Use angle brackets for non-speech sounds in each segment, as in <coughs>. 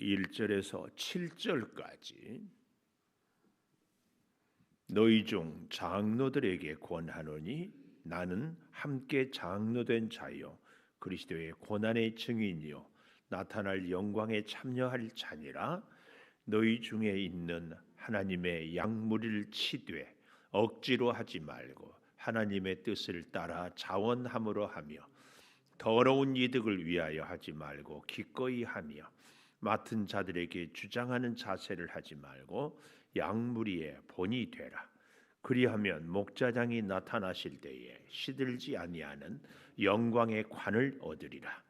1절에서 7절까지 너희 중 장로들에게 권하노니 나는 함께 장로된 자요. 그리스도의 고난의 증인이요. 나타날 영광에 참여할 자니라. 너희 중에 있는 하나님의 양무리를 치되 억지로 하지 말고 하나님의 뜻을 따라 자원함으로 하며 더러운 이득을 위하여 하지 말고 기꺼이 하며 맡은 자들에게 주장하는 자세를 하지 말고 양무리의 본이 되라. 그리하면 목자장이 나타나실 때에 시들지 아니하는 영광의 관을 얻으리라.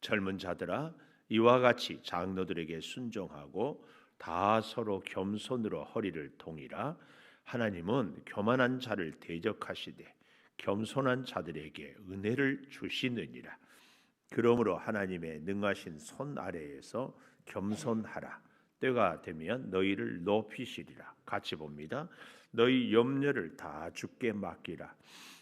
젊은 자들아 이와 같이 장로들에게 순종하고 다 서로 겸손으로 허리를 동이라. 하나님은 교만한 자를 대적하시되 겸손한 자들에게 은혜를 주시느니라. 그러므로 하나님의 능하신 손 아래에서 겸손하라. 때가 되면 너희를 높이시리라. 같이 봅니다. 너희 염려를 다 주께 맡기라.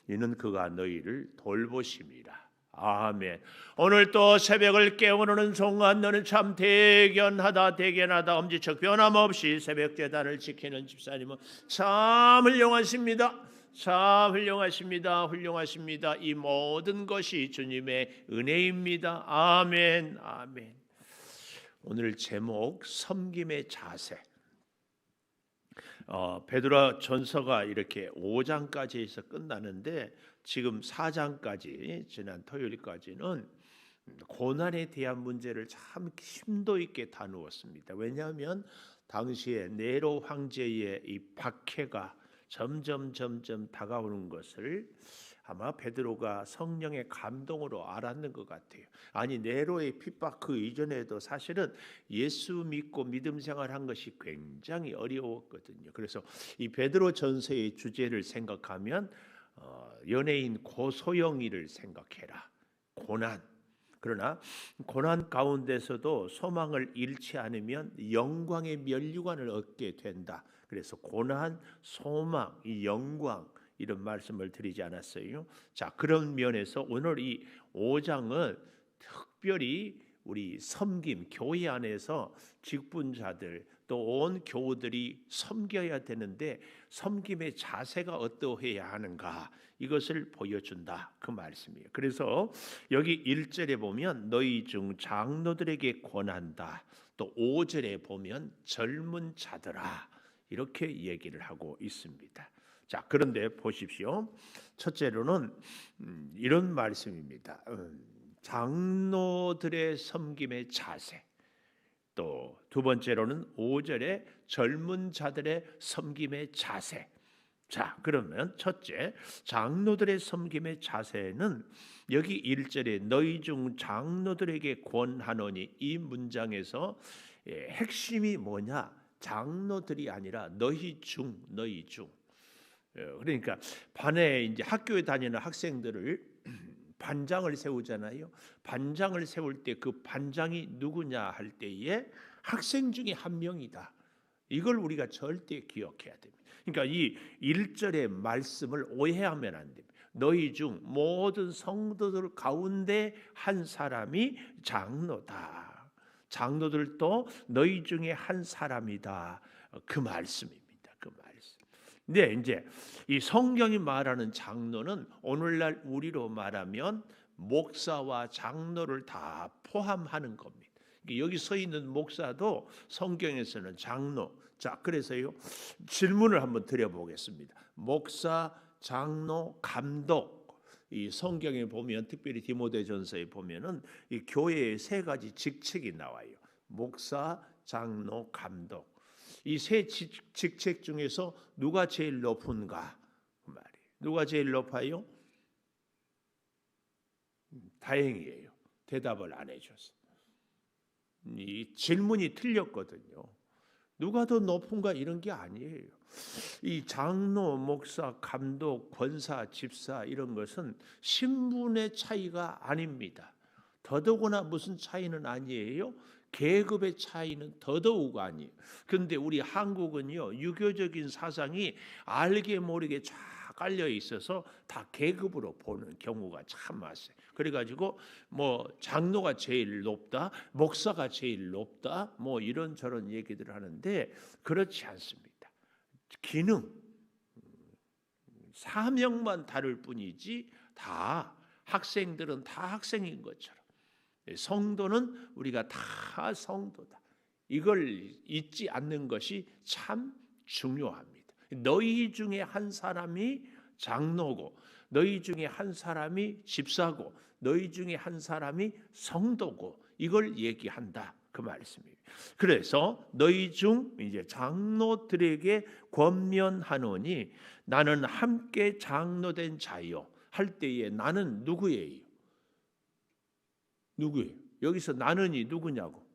이는 그가 너희를 돌보심이라. 아멘. 오늘 또 새벽을 깨우는 순간 너는 참 대견하다 대견하다 엄지척 변함없이 새벽 재단을 지키는 집사님은 참 훌륭하십니다. 참 훌륭하십니다. 훌륭하십니다. 이 모든 것이 주님의 은혜입니다. 아멘. 아멘. 오늘 제목 섬김의 자세. 어, 베드로 전서가 이렇게 5장까지 해서 끝나는데 지금 4장까지 지난 토요일까지는 고난에 대한 문제를 참 심도 있게 다루었습니다. 왜냐하면 당시에 네로 황제의 이 박해가 점점 점점 다가오는 것을 아마 베드로가 성령의 감동으로 알았는 것 같아요. 아니 네로의 핍박 그 이전에도 사실은 예수 믿고 믿음 생활한 것이 굉장히 어려웠거든요. 그래서 이 베드로 전서의 주제를 생각하면 어, 연예인 고소영이를 생각해라. 고난. 그러나 고난 가운데서도 소망을 잃지 않으면 영광의 면류관을 얻게 된다. 그래서 고난, 소망, 이 영광 이런 말씀을 드리지 않았어요. 자, 그런 면에서 오늘 이 5장은 특별히 우리 섬김 교회 안에서 직분자들 또 온 교우들이 섬겨야 되는데 섬김의 자세가 어떠해야 하는가 이것을 보여준다 그 말씀이에요. 그래서 여기 1절에 보면 너희 중 장로들에게 권한다. 또 5절에 보면 젊은 자들아 이렇게 얘기를 하고 있습니다. 자, 그런데 보십시오. 첫째로는 음, 이런 말씀입니다. 음, 장로들의 섬김의 자세. 또 두 번째로는 5절에 젊은 자들의 섬김의 자세. 자, 그러면 첫째, 장로들의 섬김의 자세는 여기 1절에 너희 중 장로들에게 권하노니 이 문장에서 예, 핵심이 뭐냐? 장로들이 아니라 너희 중, 너희 중. 예, 그러니까 반에 이제 학교에 다니는 학생들을 <clears throat> 반장을 세우잖아요. 반장을 세울 때 그 반장이 누구냐 할 때에 학생 중에 한 명이다. 이걸 우리가 절대 기억해야 됩니다. 그러니까 이 1절의 말씀을 오해하면 안 됩니다. 너희 중 모든 성도들 가운데 한 사람이 장로다. 장로들도 너희 중에 한 사람이다. 그 말씀입니다. 근데 이제 이 성경이 말하는 장로는 오늘날 우리로 말하면 목사와 장로를 다 포함하는 겁니다. 여기 서 있는 목사도 성경에서는 장로. 자, 그래서요. 질문을 한번 드려 보겠습니다. 목사, 장로, 감독. 이 성경에 보면 특별히 디모데전서에 보면은 이 교회의 세 가지 직책이 나와요. 목사, 장로, 감독. 이 세 직책 중에서 누가 제일 높은가? 그 말이 누가 제일 높아요? 음, 다행이에요. 대답을 안 해줬어. 이 질문이 틀렸거든요. 누가 더 높은가 이런 게 아니에요. 이 장로, 목사, 감독, 권사, 집사 이런 것은 신분의 차이가 아닙니다. 더더구나 무슨 차이는 아니에요. 계급의 차이는 더더욱 아니에요. 그런데 우리 한국은요 유교적인 사상이 알게 모르게 쫙 깔려 있어서 다 계급으로 보는 경우가 참 많아요. 그래가지고 뭐 장로가 제일 높다, 목사가 제일 높다, 뭐 이런 저런 얘기들을 하는데 그렇지 않습니다. 기능, 사명만 다를 뿐이지 다 학생들은 다 학생인 것처럼 성도는 우리가 다 성도다. 이걸 잊지 않는 것이 참 중요합니다. 너희 중에 한 사람이 장로고 너희 중에 한 사람이 집사고 너희 중에 한 사람이 성도고 이걸 얘기한다 그 말씀입니다. 그래서 너희 중 이제 장로들에게 권면하노니 나는 함께 장로된 자요 할 때에 나는 누구예요? 누구예요? 여기서 나는이 누구냐고?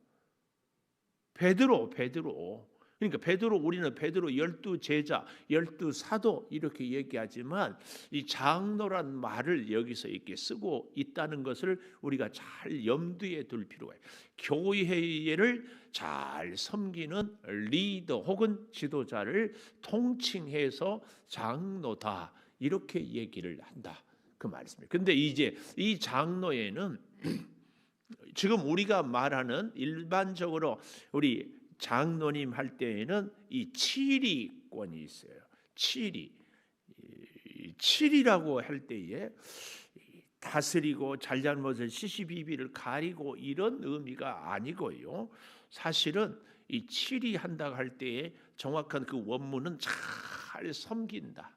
베드로, 베드로. 그러니까 베드로 우리는 베드로 열두 제자, 열두 사도 이렇게 얘기하지만 이 장로란 말을 여기서 이렇게 쓰고 있다는 것을 우리가 잘 염두에 둘 있어요. 교회를 잘 섬기는 리더 혹은 지도자를 통칭해서 장로다 이렇게 얘기를 한다 그 말씀입니다. 근데 이제 이 장로에는 <clears throat> 지금 우리가 말하는 일반적으로 우리 장로님 할 때에는 이 칠이권이 있어요. 칠이 칠이라고 할 때에 다스리고 잘잘못을 시시비비를 가리고 이런 의미가 아니고요. 사실은 이 칠이 한다고 할 때에 정확한 그 원문은 잘 섬긴다.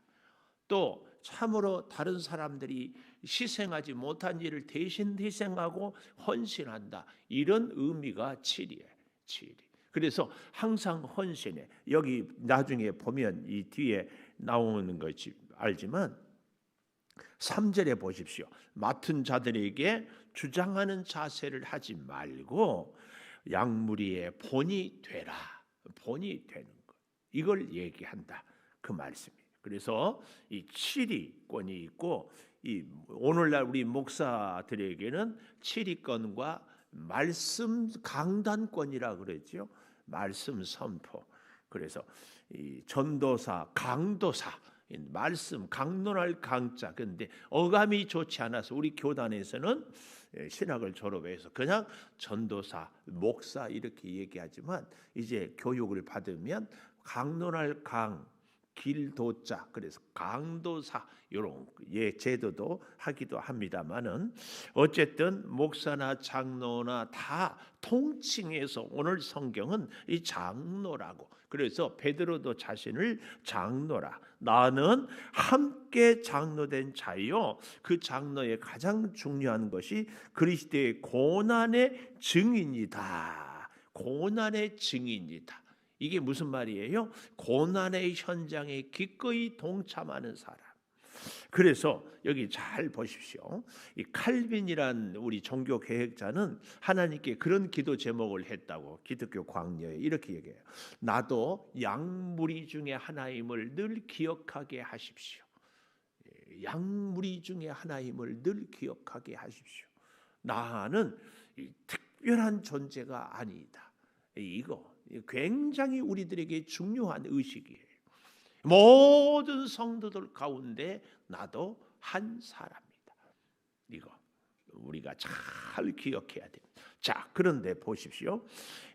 또 참으로 다른 사람들이 희생하지 못한 일을 대신 희생하고 헌신한다. 이런 의미가 칠이에요. 칠이. 그래서 항상 헌신해. 여기 나중에 보면 이 뒤에 나오는 것이 알지만 3절에 보십시오. 맡은 자들에게 주장하는 자세를 하지 말고 양무리의 본이 되라. 본이 되는 것. 이걸 얘기한다. 그 말씀입니다. 그래서 이 칠이권이 있고 이 오늘날 우리 목사들에게는 칠이권과 말씀 강단권이라 그랬죠. 말씀 선포. 그래서 이 전도사, 강도사, 말씀 강론할 강자. 근데 어감이 좋지 않아서 우리 교단에서는 신학을 졸업해서 그냥 전도사, 목사 이렇게 얘기하지만 이제 교육을 받으면 강론할 강 길도자 그래서 강도사 이런 예 제도도 하기도 합니다만은 어쨌든 목사나 장로나 다 통칭해서 오늘 성경은 이 장로라고. 그래서 베드로도 자신을 장로라. 나는 함께 장로된 자요. 그 장로의 가장 중요한 것이 그리스도의 고난의 증인이다. 고난의 증인이다 이게 무슨 말이에요? 고난의 현장에 기꺼이 동참하는 사람. 그래서 여기 잘 보십시오. 이 칼빈이란 우리 종교 계획자는 하나님께 그런 기도 제목을 했다고 기독교 광야에 이렇게 얘기해요. 나도 양무리 중에 하나임을 늘 기억하게 하십시오. 예, 양무리 중에 하나임을 늘 기억하게 하십시오. 나는 특별한 존재가 아니다. 이거 굉장히 우리들에게 중요한 의식이에요. 모든 성도들 가운데 나도 한 사람이다. 이거 우리가 잘 기억해야 돼. 자, 그런데 보십시오.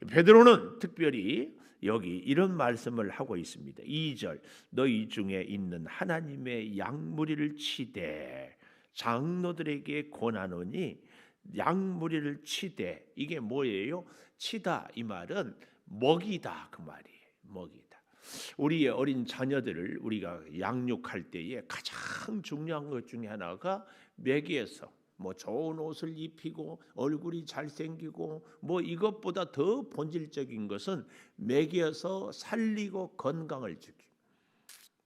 베드로는 특별히 여기 이런 말씀을 하고 있습니다. 2절 너희 중에 있는 하나님의 양무리를 치되 장로들에게 권하노니 양무리를 치되 이게 뭐예요? 치다 이 말은 먹이다 그 말이에요. 먹이다. 우리의 어린 자녀들을 우리가 양육할 때에 가장 중요한 것 중에 하나가 먹이에서 뭐 좋은 옷을 입히고 얼굴이 잘생기고 뭐 이것보다 더 본질적인 것은 먹여서 살리고 건강을 주기.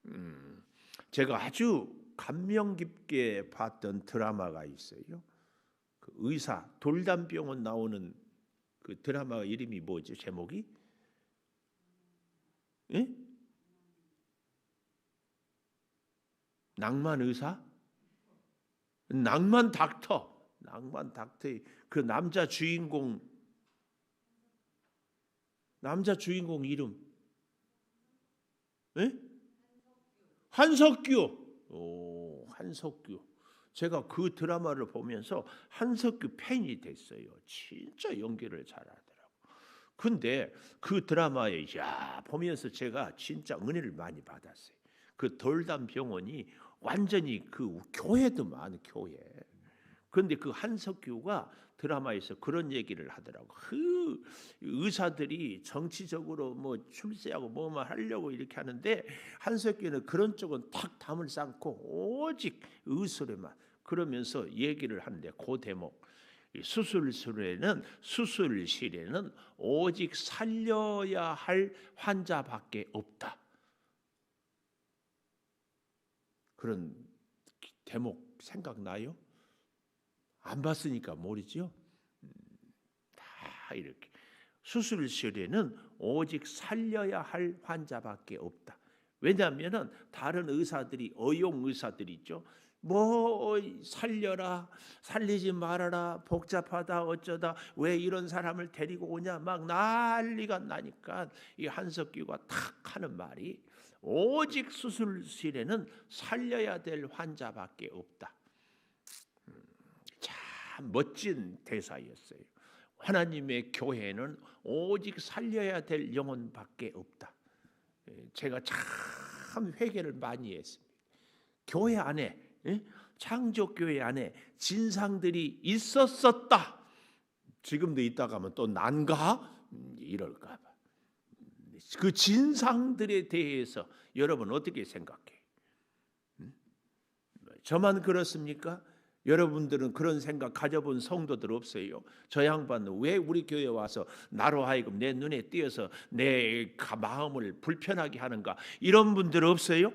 음, 제가 아주 감명 깊게 봤던 드라마가 있어요. 그 의사 돌담병원 나오는 그 드라마 이름이 뭐죠? 제목이? 예? 낭만 의사? 낭만 닥터. 낭만 닥터의 그 남자 주인공 남자 주인공 이름 예? 한석규 오, 한석규. 제가 그 드라마를 보면서 한석규 팬이 됐어요. 진짜 연기를 잘하더라고. 근데 그 드라마에 야 보면서 제가 진짜 은혜를 많이 받았어요. 그 돌담 병원이 완전히 그 교회도 많은 교회. 그런데 그 한석규가 드라마에서 그런 얘기를 하더라고. 그 의사들이 정치적으로 뭐 출세하고 뭐만 하려고 이렇게 하는데 한석규는 그런 쪽은 탁 담을 쌓고 오직 의술에만 그러면서 얘기를 하는데 그 대목 수술실에는 수술실에는 오직 살려야 할 환자밖에 없다. 그런 대목 생각나요? 안 봤으니까 모르죠. 음, 다 이렇게 수술실에는 오직 살려야 할 환자밖에 없다. 왜냐하면은 다른 의사들이 어용 의사들이 있죠. 뭐 살려라 살리지 말아라 복잡하다 어쩌다 왜 이런 사람을 데리고 오냐 막 난리가 나니까 이 한석규가 탁 하는 말이 오직 수술실에는 살려야 될 환자밖에 없다. 음, 참 멋진 대사였어요. 하나님의 교회는 오직 살려야 될 영혼밖에 없다. 예, 제가 참 회개를 많이 했습니다. 교회 안에 예? 창조교회 안에 진상들이 있었었다. 지금도 있다가 하면 또 난가 음, 이럴까 봐. 그 진상들에 대해서 여러분 어떻게 생각해? 음? 저만 그렇습니까? 여러분들은 그런 생각 가져본 성도들 없어요. 저 양반은 왜 우리 교회 와서 나로 하여금 내 눈에 띄어서 내 마음을 불편하게 하는가? 이런 분들 없어요?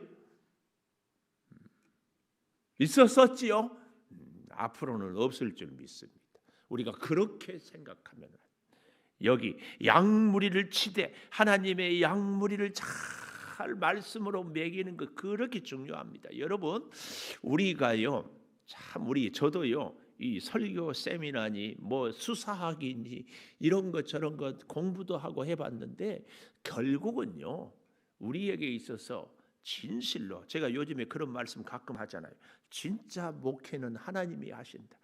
있었었지요. 음, 앞으로는 없을 줄 믿습니다. 우리가 그렇게 생각하면 여기 양무리를 치되 하나님의 양무리를 잘 말씀으로 매기는 것 그렇게 중요합니다. 여러분 우리가요 참 우리 저도요 이 설교 세미나니 뭐 수사학이니 이런 것 저런 것 공부도 하고 해봤는데 결국은요 우리에게 있어서 진실로 제가 요즘에 그런 말씀 가끔 하잖아요. 진짜 목회는 하나님이 하신다.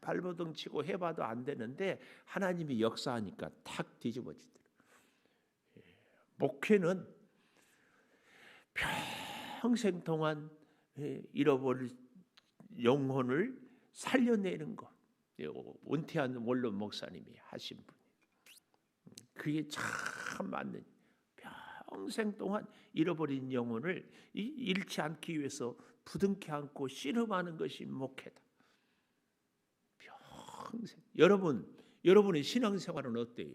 발버둥 치고 해봐도 안 되는데 하나님이 역사하니까 탁 뒤집어지더라. 예, 목회는 평생 동안 예, 잃어버릴 영혼을 살려내는 것. 예, 은퇴한 원로 목사님이 하신 분. 그게 참 맞는 평생 동안 잃어버린 영혼을 잃지 않기 위해서 부둥켜 안고 씨름하는 것이 목회다. 평생 여러분 여러분의 신앙생활은 어때요?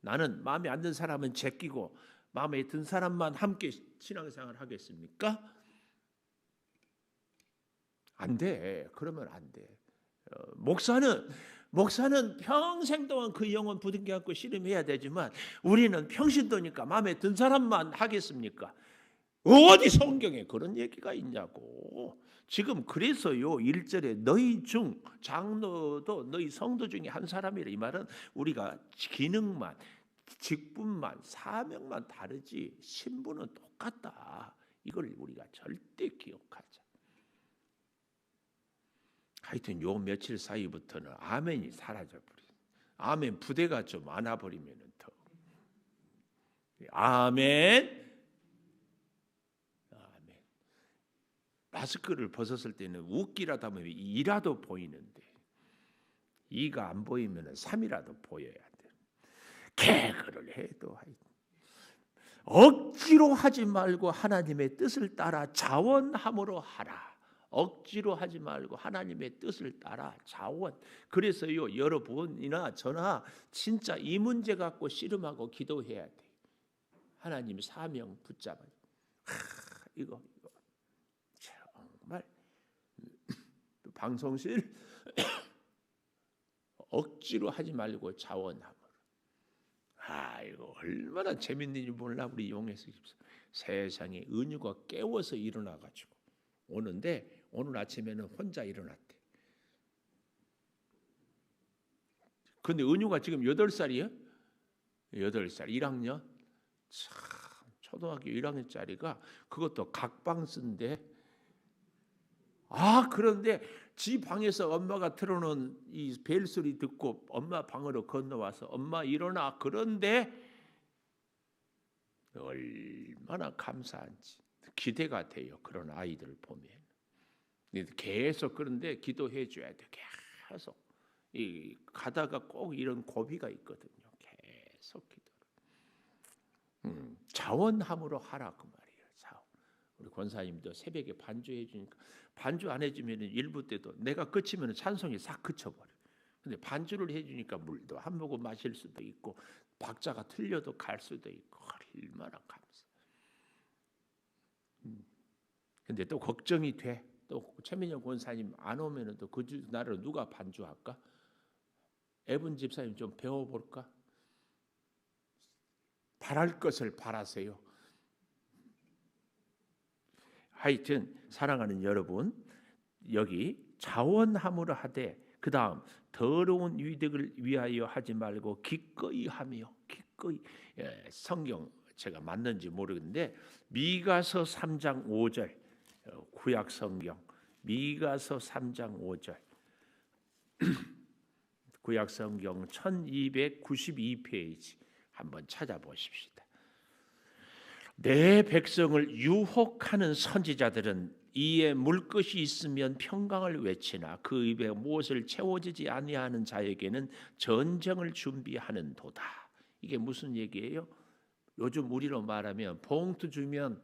나는 마음에 안 든 사람은 제끼고 마음에 든 사람만 함께 신앙생활 하겠습니까? 안 돼. 그러면 안 돼. 어, 목사는 목사는 평생 동안 그 영혼 부둥켜 갖고 씨름해야 되지만 우리는 평신도니까 마음에 든 사람만 하겠습니까? 어디 성경에 그런 얘기가 있냐고. 지금 그래서요 1절에 너희 중 장로도 너희 성도 중에 한 사람이라 이 말은 우리가 기능만 직분만 사명만 다르지 신분은 똑같다. 이걸 우리가 절대 기억하자. 하여튼 요 며칠 사이부터는 아멘이 사라져 버려. 아멘 부대가 좀 많아 버리면은 더 아멘. 아멘. 마스크를 벗었을 때는 웃기라도 하면 이라도 보이는데 이가 안 보이면은 삼이라도 보여야 돼. 개그를 해도 억지로 하지 말고 하나님의 뜻을 따라 자원함으로 하라. 억지로 하지 말고 하나님의 뜻을 따라 자원. 그래서요 여러분이나 저나 진짜 이 문제 갖고 씨름하고 기도해야 돼. 하나님 사명 붙잡아. 하, 이거 이거 정말 방송실 <coughs> 억지로 하지 말고 자원함으로. 아 이거 얼마나 재밌는지 몰라 우리 용해서 세상에 은유가 깨워서 일어나 가지고 오는데 오늘 아침에는 혼자 일어났대. 근데 은유가 지금 8살이에요? 8살. 1학년? 참 초등학교 1학년짜리가 그것도 각방 쓴데 아 그런데 지 방에서 엄마가 틀어놓은 이 벨 소리 듣고 엄마 방으로 건너와서 엄마 일어나. 그런데 얼마나 감사한지 기대가 돼요. 그런 아이들을 보면 계속 그런데 기도해 줘야 돼 계속 이 가다가 꼭 이런 고비가 있거든요 계속 기도 음, 자원함으로 하라 그 말이에요 자원 우리 권사님도 새벽에 반주해 주니까 반주 안 해주면 일부 때도 내가 그치면 찬송이 싹 그쳐버려. 근데 반주를 해주니까 물도 한 모금 마실 수도 있고 박자가 틀려도 갈 수도 있고 얼마나 감사. 음. 근데 또 걱정이 돼. 또 최민영 권사님 안 오면은 또 그 나라로 누가 반주할까? 에분 집사님 좀 배워볼까? 바랄 것을 바라세요. 하여튼 사랑하는 여러분 여기 자원함으로 하되 그 다음 더러운 유익을 위하여 하지 말고 기꺼이 하며 기꺼이 예, 성경 제가 맞는지 모르겠는데 미가서 3장 5절 어, 구약 성경 미가서 3장 5절 <clears throat> 구약 성경 1292페이지 한번 찾아보십시다. 내 백성을 유혹하는 선지자들은 이에 물 것이 있으면 평강을 외치나 그 입에 무엇을 채워지지 아니하는 자에게는 전쟁을 준비하는도다. 이게 무슨 얘기예요? 요즘 우리로 말하면 봉투 주면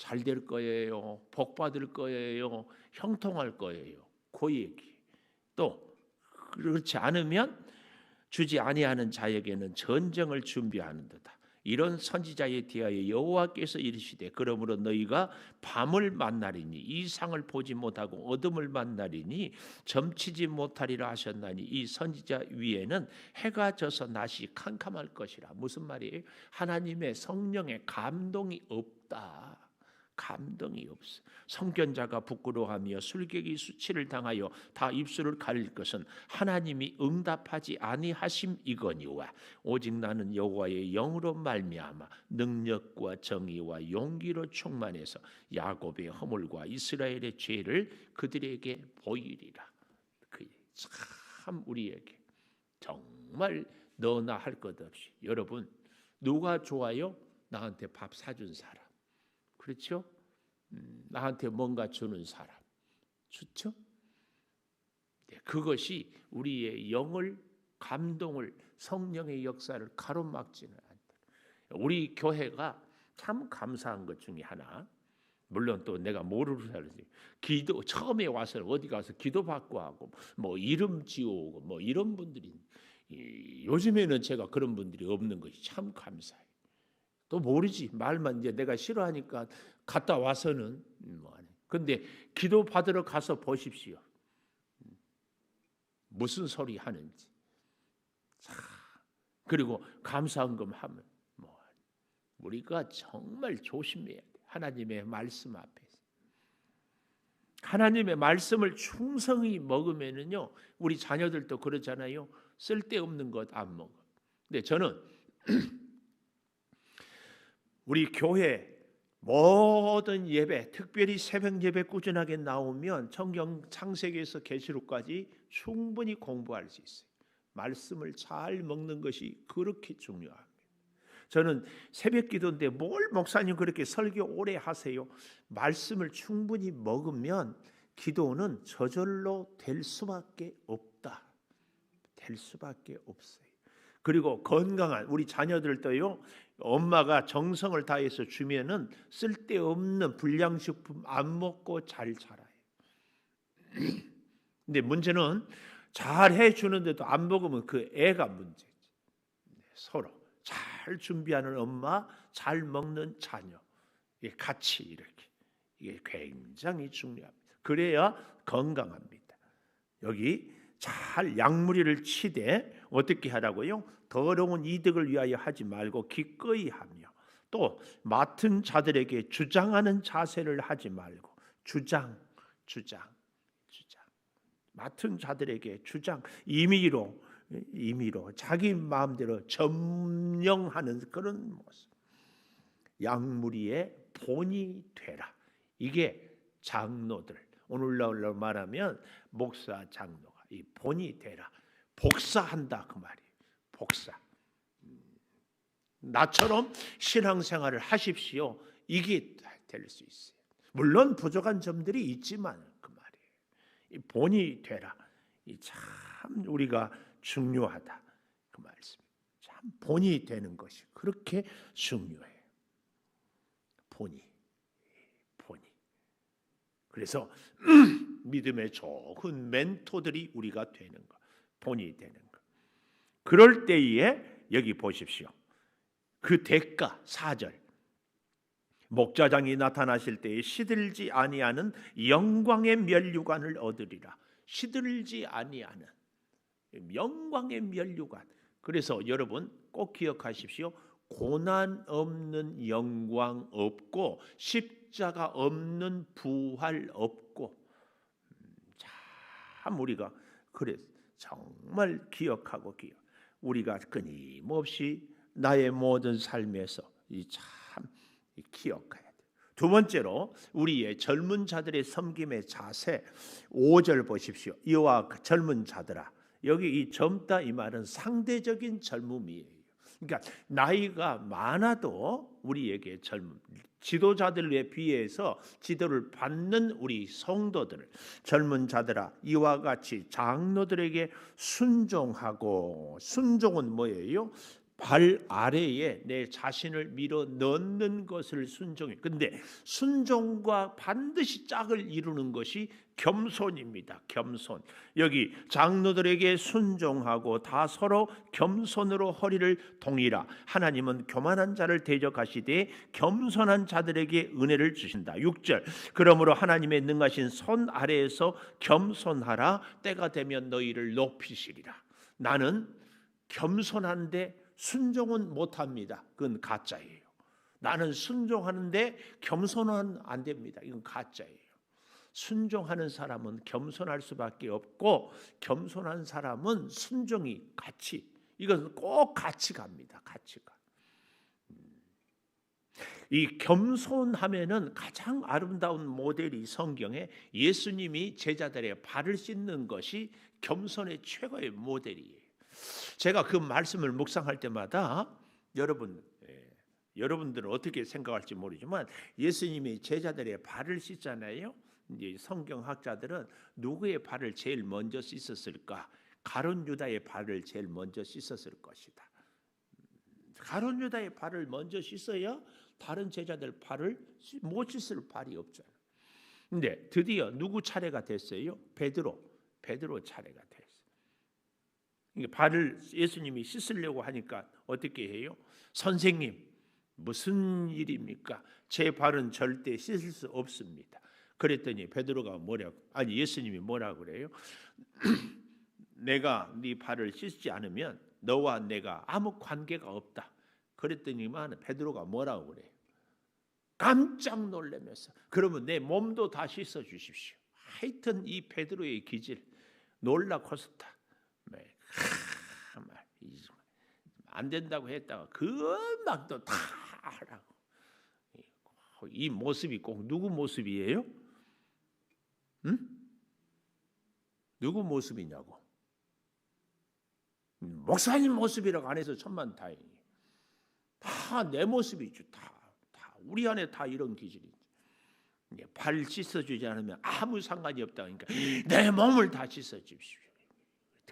잘 될 거예요. 복 받을 거예요. 형통할 거예요. 그 얘기. 또 그렇지 않으면 주지 아니하는 자에게는 전쟁을 준비하는도다. 이런 선지자에 대하여 여호와께서 이르시되 그러므로 너희가 밤을 만나리니 이 상을 보지 못하고 어둠을 만나리니 점치지 못하리라 하셨나니 이 선지자 위에는 해가 져서 낮이 캄캄할 것이라 무슨 말이에요? 하나님의 성령의 감동이 없다. 감동이 없어. 성견자가 부끄러워하며 술객이 수치를 당하여 다 입술을 가릴 것은 하나님이 응답하지 아니하심이거니와 오직 나는 여호와의 영으로 말미암아 능력과 정의와 용기로 충만해서 야곱의 허물과 이스라엘의 죄를 그들에게 보이리라. 그참 우리에게 정말 너나 할 것 없이 여러분 누가 좋아요? 나한테 밥 사준 사람. 그렇죠? 음, 나한테 뭔가 주는 사람 좋죠? 네, 그것이 우리의 영을 감동을 성령의 역사를 가로막지는 않다. 우리 교회가 참 감사한 것 중에 하나. 물론 또 내가 모르는 사람이 기도 처음에 와서 어디 가서 기도 받고 하고 뭐 이름 지어오고 뭐 이런 분들이 요즘에는 제가 그런 분들이 없는 것이 참 감사해요. 또 모르지 말만 이제 내가 싫어하니까 갔다 와서는 뭐 근데 기도 받으러 가서 보십시오. 무슨 소리 하는지. 자, 그리고 감사한금 하면 뭐 우리가 정말 조심해야 돼. 하나님의 말씀 앞에서. 하나님의 말씀을 충성히 먹으면은요. 우리 자녀들도 그러잖아요. 쓸데없는 것 안 먹어. 근데 저는 <clears throat> 우리 교회 모든 예배, 특별히 새벽 예배 꾸준하게 나오면 성경 창세기에서 계시록까지 충분히 공부할 수 있어요. 말씀을 잘 먹는 것이 그렇게 중요합니다. 저는 새벽 기도인데 뭘 목사님 그렇게 설교 오래 하세요? 말씀을 충분히 먹으면 기도는 저절로 될 수밖에 없다. 될 수밖에 없어요. 그리고 건강한 우리 자녀들도요. 엄마가 정성을 다해서 주면은 쓸데없는 불량식품 안 먹고 잘 자라요. <clears throat> 근데 문제는 잘 해주는데도 안 먹으면 그 애가 문제지. 네, 서로 잘 준비하는 엄마, 잘 먹는 자녀, 같이 이렇게 이게 굉장히 중요합니다. 그래야 건강합니다. 여기 잘 약무리를 치되 어떻게 하라고요? 더러운 이득을 위하여 하지 말고 기꺼이 하며 또 맡은 자들에게 주장하는 자세를 하지 말고 주장 주장 주장 맡은 자들에게 주장 임의로 임의로 자기 마음대로 점령하는 그런 모습 양무리의 본이 되라. 이게 장로들 오늘날로 말하면 목사 장로가 이 본이 되라. 복사한다 그 말이에요. 복사. 음, 나처럼 신앙생활을 하십시오. 이게 될 수 있어요. 물론 부족한 점들이 있지만 그 말이에요. 이 본이 되라. 이 참 우리가 중요하다 그 말씀. 참 본이 되는 것이 그렇게 중요해요. 본이, 본이. 그래서 <clears throat> 믿음의 좋은 멘토들이 우리가 되는 것, 본이 되는 것. 그럴 때에 여기 보십시오. 그 대가 4절 목자장이 나타나실 때에 시들지 아니하는 영광의 면류관을 얻으리라. 시들지 아니하는 영광의 면류관. 그래서 여러분 꼭 기억하십시오. 고난 없는 영광 없고 십자가 없는 부활 없고 음, 참 우리가 그래 정말 기억하고 기억. 우리가 끊임없이 나의 모든 삶에서 이참 기억해야 돼. 두 번째로 우리의 젊은 자들의 섬김의 자세 5절 보십시오. 이와 그 젊은 자들아 여기 이 젊다 이 말은 상대적인 젊음이에요. 그러니까 나이가 많아도 우리에게 젊음 지도자들 에 비해서 지도를 받는 우리 성도들 젊은 자들아 이와 같이 장로들에게 순종하고 순종은 뭐예요? 발 아래에 내 자신을 밀어 넣는 것을 순종해. 근데 순종과 반드시 짝을 이루는 것이 겸손입니다. 겸손. 여기 장로들에게 순종하고 다 서로 겸손으로 허리를 동이라. 하나님은 교만한 자를 대적하시되 겸손한 자들에게 은혜를 주신다. 6절. 그러므로 하나님의 능하신 손 아래에서 겸손하라. 때가 되면 너희를 높이시리라. 나는 겸손한데 순종은 못합니다. 그건 가짜예요. 나는 순종하는데 겸손은 안 됩니다. 이건 가짜예요. 순종하는 사람은 겸손할 수밖에 없고 겸손한 사람은 순종이 같이 이것은 꼭 같이 갑니다. 같이 가. 음. 이 겸손하면은 가장 아름다운 모델이 성경에 예수님이 제자들의 발을 씻는 것이 겸손의 최고의 모델이에요. 제가 그 말씀을 묵상할 때마다 여러분 예, 여러분들은 어떻게 생각할지 모르지만 예수님이 제자들의 발을 씻잖아요. 이제 성경학자들은 누구의 발을 제일 먼저 씻었을까? 가론 유다의 발을 제일 먼저 씻었을 것이다. 가론 유다의 발을 먼저 씻어야 다른 제자들 발을 못 씻을 발이 없잖아. 근데 드디어 누구 차례가 됐어요? 베드로. 베드로 차례가. 발을 예수님이 씻으려고 하니까 어떻게 해요? 선생님 무슨 일입니까? 제 발은 절대 씻을 수 없습니다. 그랬더니 베드로가 뭐라고 아니 예수님이 뭐라 그래요? <clears throat> 내가 네 발을 씻지 않으면 너와 내가 아무 관계가 없다. 그랬더니만 베드로가 뭐라고 그래요? 깜짝 놀라면서 그러면 내 몸도 다 씻어 주십시오. 하여튼 이 베드로의 기질 놀라 코스타 안 된다고 했다가 금방 또다 하라고. 이 모습이 꼭 누구 모습이에요? 응? 누구 모습이냐고. 목사님 모습이라고 안 해서 천만 다행이. 다내 모습이죠. 다, 다 우리 안에 다 이런 기질이. 발 씻어주지 않으면 아무 상관이 없다. 그러니까 내 몸을 다 씻어주십시오.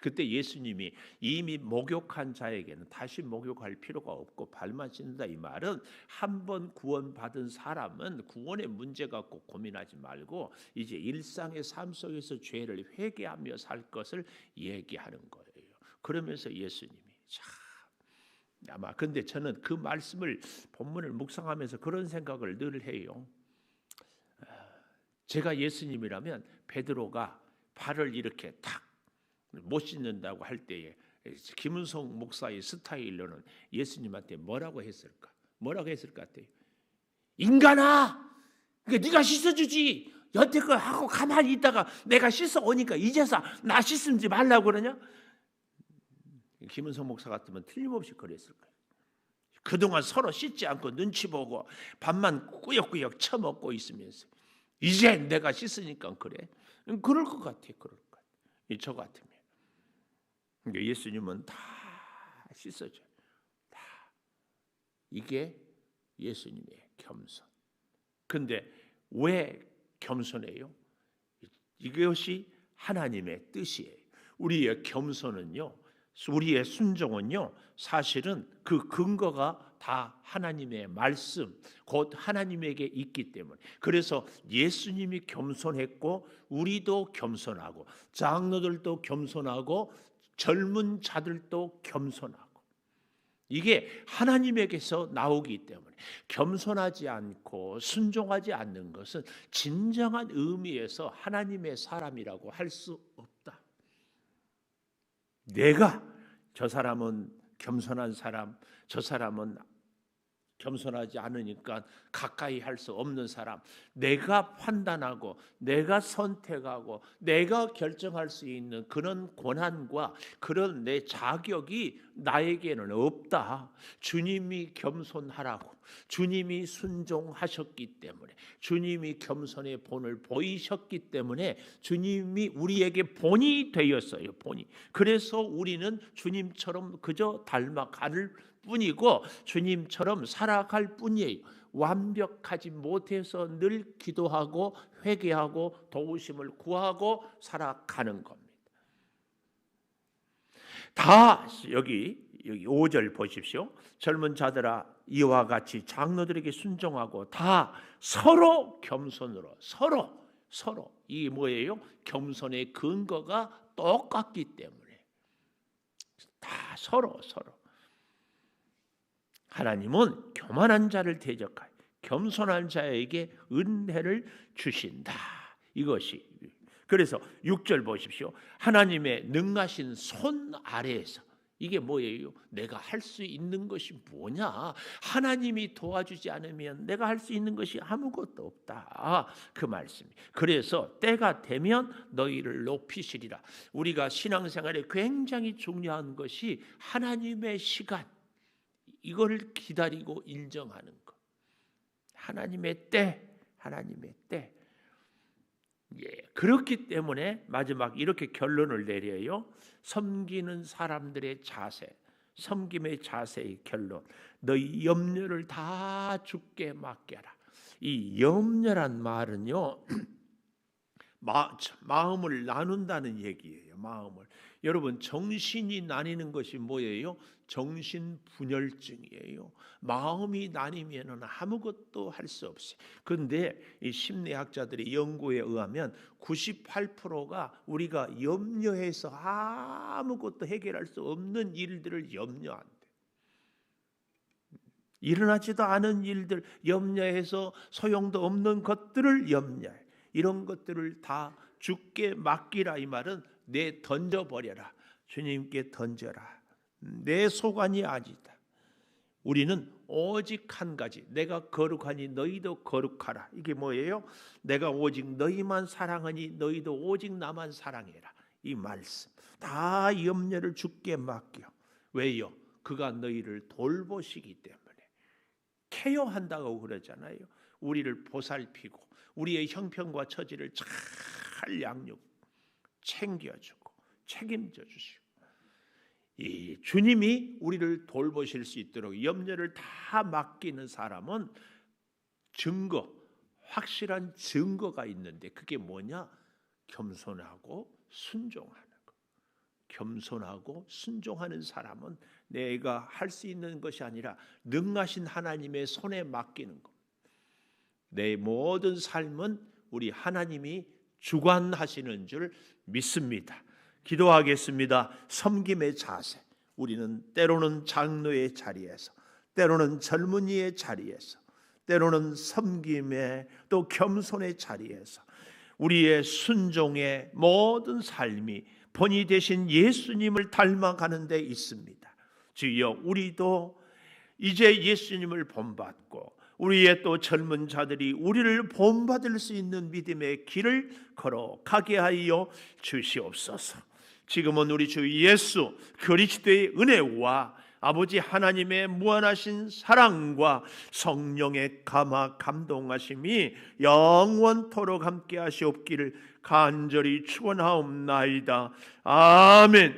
그때 예수님이 이미 목욕한 자에게는 다시 목욕할 필요가 없고 발만 씻는다 이 말은 한 번 구원받은 사람은 구원의 문제 갖고 고민하지 말고 이제 일상의 삶 속에서 죄를 회개하며 살 것을 얘기하는 거예요. 그러면서 예수님이 참 아마 근데 저는 그 말씀을 본문을 묵상하면서 그런 생각을 늘 해요. 제가 예수님이라면 베드로가 발을 이렇게 탁 못 씻는다고 할 때에 김은성 목사의 스타일로는 예수님한테 뭐라고 했을까? 뭐라고 했을 것 같아요? 인간아, 그 네가 씻어주지. 여태껏 하고 가만히 있다가 내가 씻어 오니까 이제서 나 씻지 말라고 그러냐? 김은성 목사 같으면 틀림없이 그랬을 거예요. 그동안 서로 씻지 않고 눈치 보고 밥만 꾸역꾸역 처먹고 있으면서 이제 내가 씻으니까 그래. 그럴 것 같아. 그럴 것 같아. 저 같으면. 그러니까 예수님은 다 씻어줘요. 다. 이게 예수님의 겸손. 근데 왜 겸손해요? 이것이 하나님의 뜻이에요. 우리의 겸손은요, 우리의 순종은요, 사실은 그 근거가 다 하나님의 말씀, 곧 하나님에게 있기 때문에. 그래서 예수님이 겸손했고, 우리도 겸손하고, 장로들도 겸손하고, 젊은 자들도 겸손하고. 이게 하나님에게서 나오기 때문에 겸손하지 않고 순종하지 않는 것은 진정한 의미에서 하나님의 사람이라고 할 수 없다. 내가 저 사람은 겸손한 사람, 저 사람은 겸손하지 않으니까 가까이 할 수 없는 사람, 내가 판단하고, 내가 선택하고, 내가 결정할 수 있는 그런 권한과 그런 내 자격이 나에게는 없다. 주님이 겸손하라고, 주님이 순종하셨기 때문에, 주님이 겸손의 본을 보이셨기 때문에, 주님이 우리에게 본이 되었어요. 본이. 그래서 우리는 주님처럼 그저 닮아가는 뿐이고 주님처럼 살아갈 뿐이에요. 완벽하지 못해서 늘 기도하고 회개하고 도우심을 구하고 살아가는 겁니다. 다 여기 여기 5절 보십시오. 젊은 자들아 이와 같이 장로들에게 순종하고 다 서로 겸손으로 서로 서로 이 뭐예요? 겸손의 근거가 똑같기 때문에 다 서로 서로 하나님은 교만한 자를 대적하여 겸손한 자에게 은혜를 주신다. 이것이 그래서 6절 보십시오. 하나님의 능하신 손 아래에서 이게 뭐예요? 내가 할 수 있는 것이 뭐냐? 하나님이 도와주지 않으면 내가 할 수 있는 것이 아무것도 없다. 그 말씀이. 그래서 때가 되면 너희를 높이시리라. 우리가 신앙생활에 굉장히 중요한 것이 하나님의 시간. 이거를 기다리고 인정하는 것. 하나님의 때, 하나님의 때. 예, 그렇기 때문에 마지막 이렇게 결론을 내려요. 섬기는 사람들의 자세, 섬김의 자세의 결론. 너희 염려를 다 죽게 맡겨라. 이 염려란 말은요. <clears throat> 마, 마음을 나눈다는 얘기예요. 마음을. 여러분 정신이 나뉘는 것이 뭐예요? 정신 분열증이에요. 마음이 나뉘면은 아무것도 할 수 없어요. 그런데 이 심리학자들의 연구에 의하면 98%가 우리가 염려해서 아무것도 해결할 수 없는 일들을 염려한대. 일어나지도 않은 일들 염려해서 소용도 없는 것들을 염려해. 이런 것들을 다 죽게 맡기라 이 말은 내 던져 버려라. 주님께 던져라. 내 소관이 아니다. 우리는 오직 한 가지 내가 거룩하니 너희도 거룩하라. 이게 뭐예요? 내가 오직 너희만 사랑하니 너희도 오직 나만 사랑해라. 이 말씀 다 염려를 죽게 맡겨. 왜요? 그가 너희를 돌보시기 때문에 케어한다고 그러잖아요. 우리를 보살피고 우리의 형편과 처지를 잘 양육 챙겨주고 책임져 주시고 이 주님이 우리를 돌보실 수 있도록 염려를 다 맡기는 사람은 증거, 확실한 증거가 있는데 그게 뭐냐? 겸손하고 순종하는 거. 겸손하고 순종하는 사람은 내가 할 수 있는 것이 아니라 능하신 하나님의 손에 맡기는 것. 내 모든 삶은 우리 하나님이 주관하시는 줄 믿습니다. 기도하겠습니다. 섬김의 자세. 우리는 때로는 장로의 자리에서, 때로는 젊은이의 자리에서, 때로는 섬김의 또 겸손의 자리에서 우리의 순종의 모든 삶이 본이 되신 예수님을 닮아가는 데 있습니다. 주여 우리도 이제 예수님을 본받고 우리의 또 젊은 자들이 우리를 본받을 수 있는 믿음의 길을 걸어가게 하여 주시옵소서. 지금은 우리 주 예수 그리스도의 은혜와 아버지 하나님의 무한하신 사랑과 성령의 감화 감동하심이 영원토록 함께 하시옵기를 간절히 축원하옵나이다. 아멘.